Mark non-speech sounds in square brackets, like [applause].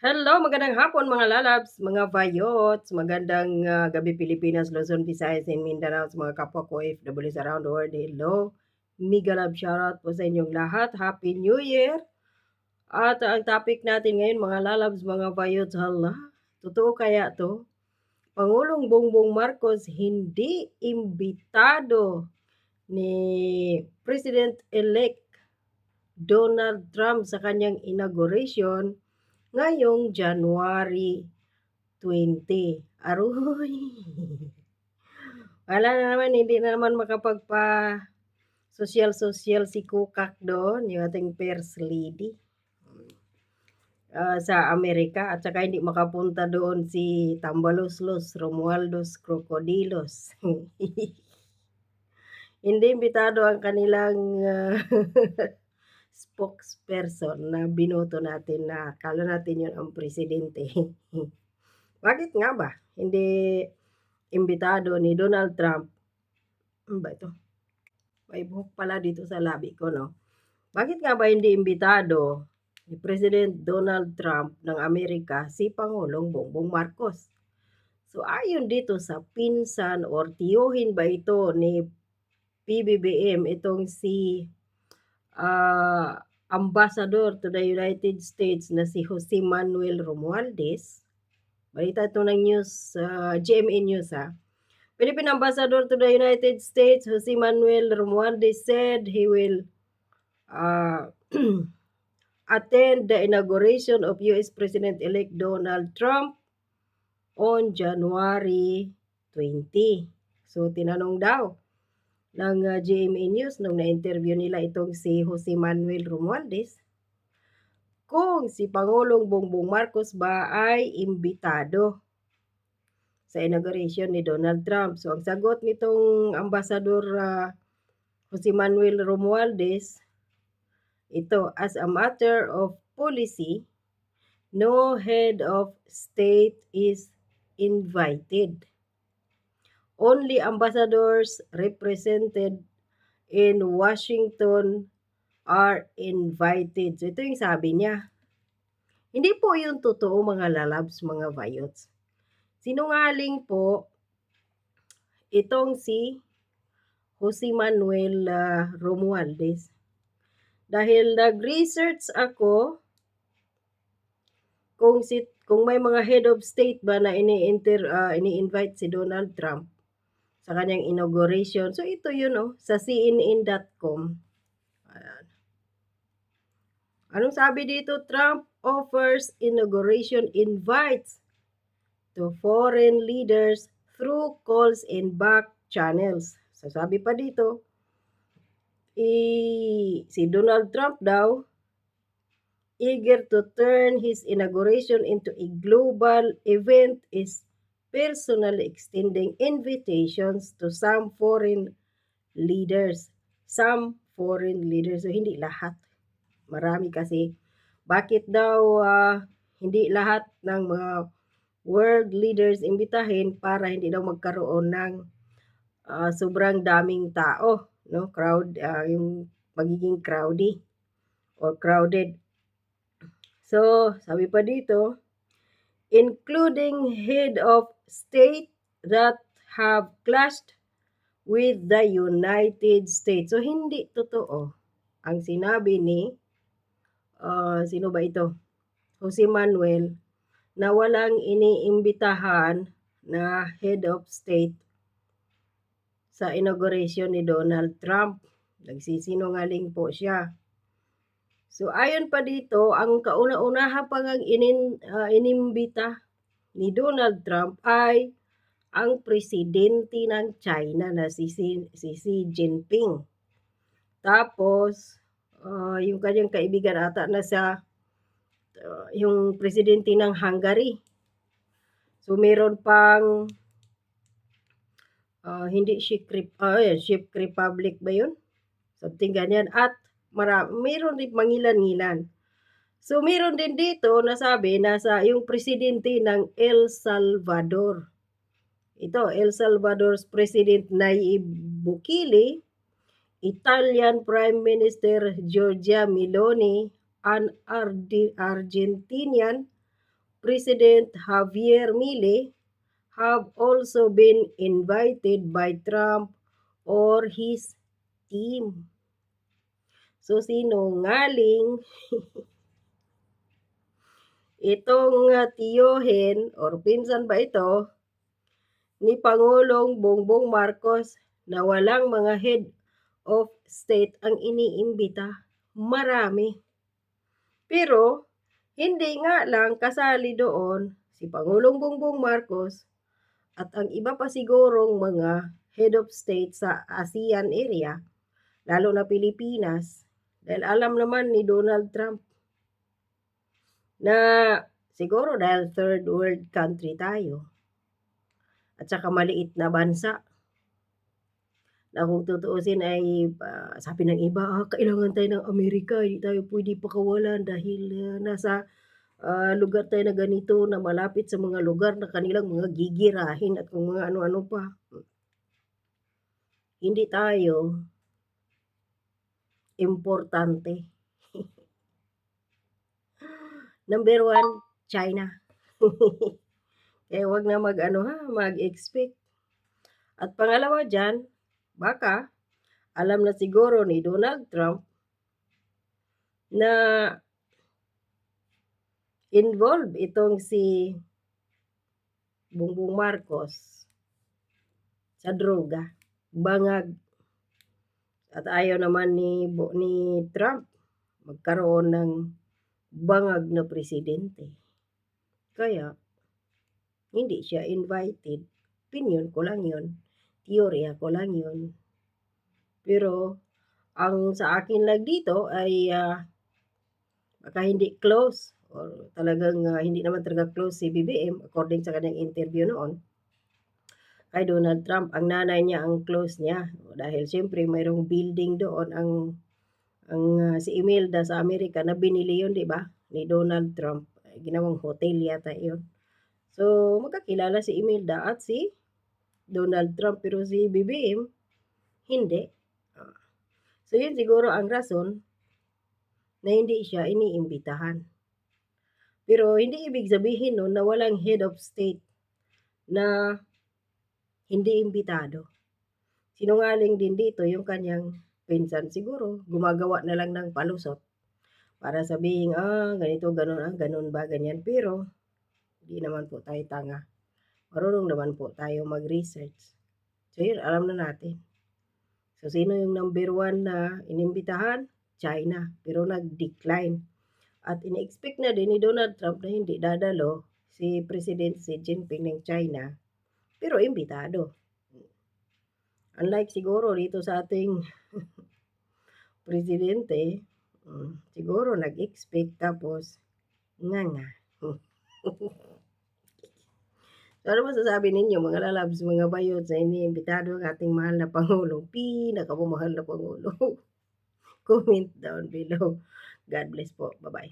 Hello, magandang hapon mga lalabs, mga vayots, magandang, ah, gabi Pilipinas, Luzon, Visayas, and Mindanao sa mga kapwa ko OFWs around the world. Hello, mega love shoutout po sa inyong lahat. Happy New Year! At ang topic natin ngayon mga lalabs, mga vayots, hala, totoo kaya to? Pangulong Bongbong Marcos hindi imbitado ni President-elect Donald Trump sa kanyang inauguration ngayong January 20. Aroy! Wala na naman, hindi na naman makapagpa social-social si Kukak doon, yung ating first lady. Ah, sa Amerika at saka hindi makapunta doon si Tambaloslos, Romualdez Crocodilos. [laughs] Hindi imbitado ang kanilang ah, [laughs] spokesperson na binoto natin na akala natin yun ang presidente. [laughs] Bakit nga ba hindi imbitado ni Donald Trump? Ano ba ito? May buhok pala dito sa labi ko, no? Bakit nga ba hindi imbitado ni President Donald Trump ng Amerika si Pangulong Bongbong Marcos? So ayon dito sa pinsan or tiyuhin ba ito ni PBBM itong si ah, ambassador to the United States na si Jose Manuel Romualdez. Balita ito ng news, uh, GMA News ha. Philippine Ambassador to the United States, Jose Manuel Romualdez said he will uh, [clears throat] attend the inauguration of US President-elect Donald Trump on January 20. So, tinanong daw ng uh, GMA News nung na-interview nila itong si Jose Manuel Romualdez kung si Pangulong Bongbong Marcos ba ay imbitado sa inauguration ni Donald Trump. So, ang sagot nitong Ambassador uh, Jose Manuel Romualdez, ito, as a matter of policy, no head of state is invited. Only ambassadors represented in Washington are invited. So, ito yung sabi niya. Hindi po yung totoo mga lalabs, mga vayots. Sinungaling po itong si Jose Manuel uh, Romualdez. Dahil nag-research ako kung si kung may mga head of state ba na ini-inter uh, ini-invite si Donald Trump sa kanyang inauguration. So ito yun oh, sa cnn.com. Ayan. Anong sabi dito? Trump offers inauguration invites to foreign leaders through calls and back channels. So sabi pa dito, i, si Donald Trump daw eager to turn his inauguration into a global event is personally extending invitations to some foreign leaders. Some foreign leaders. So, hindi lahat. Marami kasi. Bakit daw uh, hindi lahat ng mga world leaders imbitahin para hindi daw magkaroon ng uh, sobrang daming tao, no? Crowd, uh, yung magiging crowdy or crowded So, sabi pa dito, including head of state that have clashed with the United States. So, hindi totoo ang sinabi ni, uh, sino ba ito? Jose Manuel, na walang iniimbitahan na head of state sa inauguration ni Donald Trump. Nagsisinungaling po siya. So ayon pa dito, ang kauna-unahan pang ang inin, uh, inimbita ni Donald Trump ay ang presidente ng China na si, si, si Xi Jinping. Tapos, uh, yung kanyang kaibigan ata na sa uh, yung presidente ng Hungary. So meron pang uh, hindi Czech, uh, Czech Republic ba yun? Something ganyan. At mara, mayroon din mangilan-ngilan. So, mayroon din dito na sabi na sa yung presidente ng El Salvador. Ito, El Salvador's President Nayib Bukele, Italian Prime Minister Giorgia Meloni, an Argentinian President Javier Milei have also been invited by Trump or his team. So, sinungaling [laughs] itong uh, tiyuhin or pinsan ba ito ni Pangulong Bongbong Marcos na walang mga head of state ang iniimbita. Marami. Pero, hindi nga lang kasali doon si Pangulong Bongbong Marcos at ang iba pa sigurong mga head of state sa ASEAN area, lalo na Pilipinas, dahil alam naman ni Donald Trump na siguro dahil third world country tayo at saka maliit na bansa na kung tutuusin ay uh, sabi ng iba, ah, kailangan tayo ng Amerika, hindi tayo pwede pakawalan dahil uh, nasa uh, lugar tayo na ganito na malapit sa mga lugar na kanilang mga gigirahin at kung mga ano-ano pa. Hindi tayo importante. Number one, China. Kaya [laughs] wag na mag ano ha, mag-expect. At pangalawa dyan, baka alam na siguro ni Donald Trump na involved itong si Bongbong Marcos sa droga, bangag. At ayaw naman ni ni Trump magkaroon ng bangag na presidente. Kaya hindi siya invited. Opinion ko lang 'yon. Teorya ko lang 'yon. Pero ang sa akin lang dito ay uh, baka hindi close or talagang uh, hindi naman talaga close si BBM according sa kanyang interview noon kay Donald Trump. Ang nanay niya ang close niya dahil siyempre mayroong building doon ang ang uh, si Imelda sa Amerika na binili yun, di ba? Ni Donald Trump. Ginawang hotel yata yun. So, magkakilala si Imelda at si Donald Trump pero si BBM hindi. So, yun siguro ang rason na hindi siya iniimbitahan. Pero hindi ibig sabihin no, na walang head of state na hindi imbitado. Sinungaling din dito yung kanyang pinsan siguro, gumagawa na lang ng palusot para sabihin, ah, ganito, ganun, ah, ganun ba, ganyan. Pero, hindi naman po tayo tanga. Marunong naman po tayo mag-research. So, yun, alam na natin. So, sino yung number one na inimbitahan? China. Pero nag-decline. At ina-expect na din ni Donald Trump na hindi dadalo si President Xi Jinping ng China. Pero imbitado. Unlike siguro dito sa ating [laughs] presidente, um, siguro nag-expect tapos nga nga. so, [laughs] ano masasabi ninyo mga lalabs, mga bayot sa iniimbitado ng ating mahal na Pangulo, pinakamamahal na Pangulo? [laughs] Comment down below. God bless po. Bye-bye.